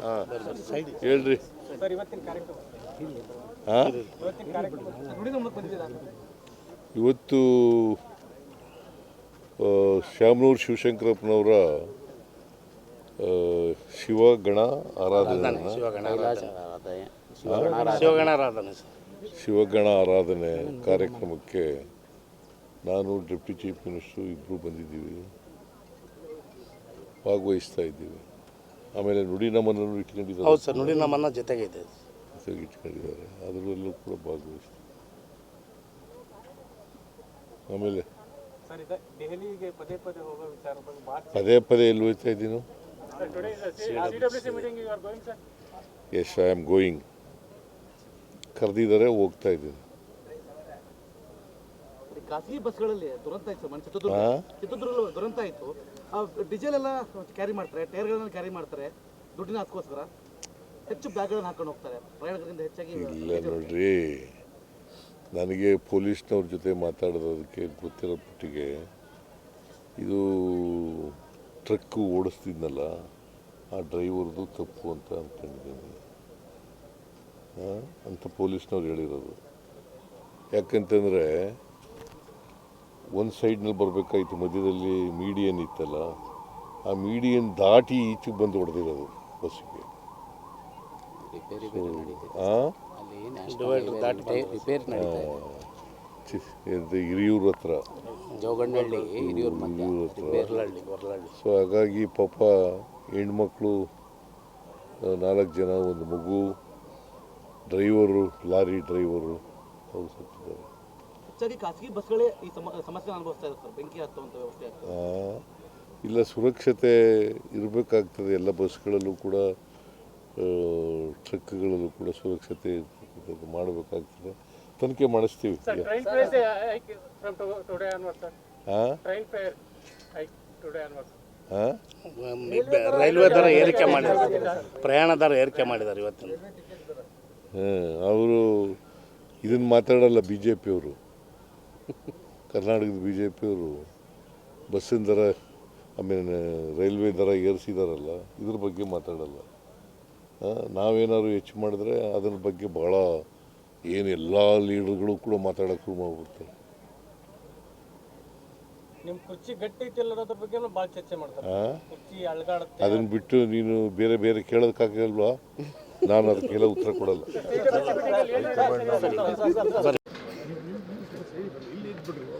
ಹಾಂ. ಹೇಳ್ರಿ. ಸರ್ ಇವತ್ತಿನ ಕಾರ್ಯಕ್ರಮ. ಹಾಂ? ಇವತ್ತು ಶ್ಯಾಮನೂರು ಶಿವಶಂಕರಪ್ಪನವರ ಆ, ಶಿವಗಣ ಆರಾಧನೆ ಶಿವಗಣ ಆರಾಧನೆ. ಕಾರ್ಯಕ್ರಮಕ್ಕೆ ನಾನು ಡೆಪ್ಟಿ ಚೀಫ್ ಮಿನಿಸ್ಟ್ರು ಇಬ್ಬರು ಬಂದಿದ್ದೀವಿ. ಭಾಗವಹಿಸ್ತಾ ಇದ್ದೀವಿ. ಆಮೇಲೆ ನುಡಿ ನಮ್ಮನ್ನು ಇಟ್ಕೊಂಡಿದ್ದಾರೆ. ಹೌದು ಸರ್ ನುಡಿ ನಮ್ಮನ್ನ ಜೊತೆಗೆ ಇದೆ ಜೊತೆಗೆ ಇಟ್ಕೊಂಡಿದ್ದಾರೆ. ಅದರಲ್ಲೂ ಕೂಡ ಭಾಗವಹಿಸಿ ಆಮೇಲೆ ಸರ್ ಇದೆ ದೆಹಲಿಗೆ ಪದೇ ಪದೇ ಎಲ್ಲಿ ಹೋಗ್ತಾ ಇದ್ದೀನು? ಎಸ್ ಐ ಆಮ್ ಗೋಯಿಂಗ್ ಕರೆದಿದ್ದಾರೆ ಹೋಗ್ತಾ ಇದ್ದೀನಿ ಖಾಸಗಿ ಬಸ್ಗಳಲ್ಲಿ ದುರಂತ ಆಯ್ತು ಮನೆ ಚಿತ್ರದುರ್ಗ ಚಿತ್ರದುರ್ಗ ದುರಂತ ಆಯ್ತು. ಆ ಡೀಸೆಲ್ ಎಲ್ಲ ಕ್ಯಾರಿ ಮಾಡ್ತಾರೆ ಟೈರ್ಗಳನ್ನ ಕ್ಯಾರಿ ಮಾಡ್ತಾರೆ ದುಡ್ಡಿನ ಅದಕ್ಕೋಸ್ಕರ ಹೆಚ್ಚು ಬ್ಯಾಗ್ಗಳನ್ನ ಹಾಕೊಂಡು ಹೋಗ್ತಾರೆ ಪ್ರಯಾಣಿಕರಿಂದ ಹೆಚ್ಚಾಗಿ ಇಲ್ಲ ನೋಡ್ರಿ ನನಗೆ ಪೊಲೀಸ್ನವ್ರ ಜೊತೆ ಮಾತಾಡೋದಕ್ಕೆ ಗೊತ್ತಿರೋ ಪಟ್ಟಿಗೆ ಇದು ಟ್ರಕ್ ಓಡಿಸ್ತಿದ್ನಲ್ಲ ಆ ಡ್ರೈವರ್ದು ತಪ್ಪು ಅಂತ ಅಂದ್ಕೊಂಡಿದ್ದೀನಿ ಅಂತ ಪೊಲೀಸ್ನವ್ರು ಹೇಳಿರೋದು. ಯಾಕಂತಂದರೆ ಒಂದು ಸೈಡ್ನಲ್ಲಿ ಬರಬೇಕಾಯಿತು ಮಧ್ಯದಲ್ಲಿ ಮೀಡಿಯನ್ ಇತ್ತಲ್ಲ ಆ ಮೀಡಿಯನ್ ದಾಟಿ ಈಚೆಗೆ ಬಂದು ಹೊಡೆದಿರೋದು ಬಸ್ಸಿಗೆ. ಆ? ಡಿವೈಡರ್ ದಾಟಿ ರಿಪೇರಿ ನಡೀತಾ ಚಿ- ಇದು ಹಿರಿಯೂರ್ ಹತ್ರ. ಸೊ ಹಾಗಾಗಿ ಪಾಪ ಹೆಣ್ಮಕ್ಳು ನಾಲ್ಕು ಜನ ಒಂದು ಮಗು ಡ್ರೈವರು ಲಾರಿ ಡ್ರೈವರು ಅವ್ರು ಸತ್ತಿದ್ದಾರೆ. ಹೆಚ್ಚಾಗಿ ಖಾಸಗಿ ಬಸ್ಗಳೇ ಈ ಸಮಸ್ಯೆ ಅನುಭವಿಸ್ತಾ ಇದ್ದಾರೆ ಸರ್ ಬೆಂಕಿ ಹತ್ತುವಂಥ ವ್ಯವಸ್ಥೆ ಆಗ್ತದೆ ಇಲ್ಲ ಸುರಕ್ಷತೆ ಇರಬೇಕಾಗ್ತದೆ ಎಲ್ಲ ಬಸ್ಗಳಲ್ಲೂ ಕೂಡ ಟ್ರಕ್ಗಳಲ್ಲೂ ಕೂಡ ಸುರಕ್ಷತೆ ಮಾಡಬೇಕಾಗ್ತದೆ. ತನಿಖೆ ಮಾಡಿಸ್ತೀವಿ. Sir train fare hike from today onward sir ಹಾಂ train fare hike today onward ಹಾಂ ರೈಲ್ವೆ ದರ ಏರಿಕೆ ಮಾಡಿದ್ದಾರೆ. ಪ್ರಯಾಣ ದರ ಏರಿಕೆ ಮಾಡಿದ್ದಾರೆ ಇವತ್ತಿನ. ಅವರು ಇದನ್ನು ಮಾತಾಡಲ್ಲ ಬಿ ಜೆ ಪಿಯವರು ಕರ್ನಾಟಕದ ಬಿ ಜೆ ಪಿಯವರು ಬಸ್ಸಿನ ದರ ಆಮೇಲೆ ರೈಲ್ವೆ ದರ ಏರಿಸಿದಾರಲ್ಲ ಇದ್ರ ಬಗ್ಗೆ ಮಾತಾಡಲ್ಲ. ನಾವೇನಾದ್ರು ಹೆಚ್ಚು ಮಾಡಿದ್ರೆ ಅದ್ರ ಬಗ್ಗೆ ಭಾಳ ಏನು ಎಲ್ಲ ಲೀಡರ್ಗಳು ಕೂಡ ಮಾತಾಡೋಕೆ ಶುರು ಮಾಡ್ಬಿಡ್ತಾರೆ. ಅದನ್ನು ಬಿಟ್ಟು ನೀನು ಬೇರೆ ಬೇರೆ ಕೇಳೋದಕ್ಕಾಗಲ್ವಾ? ನಾನು ಅದಕ್ಕೆಲ್ಲ ಉತ್ತರ ಕೊಡಲ್ಲ. சொல்றீங்க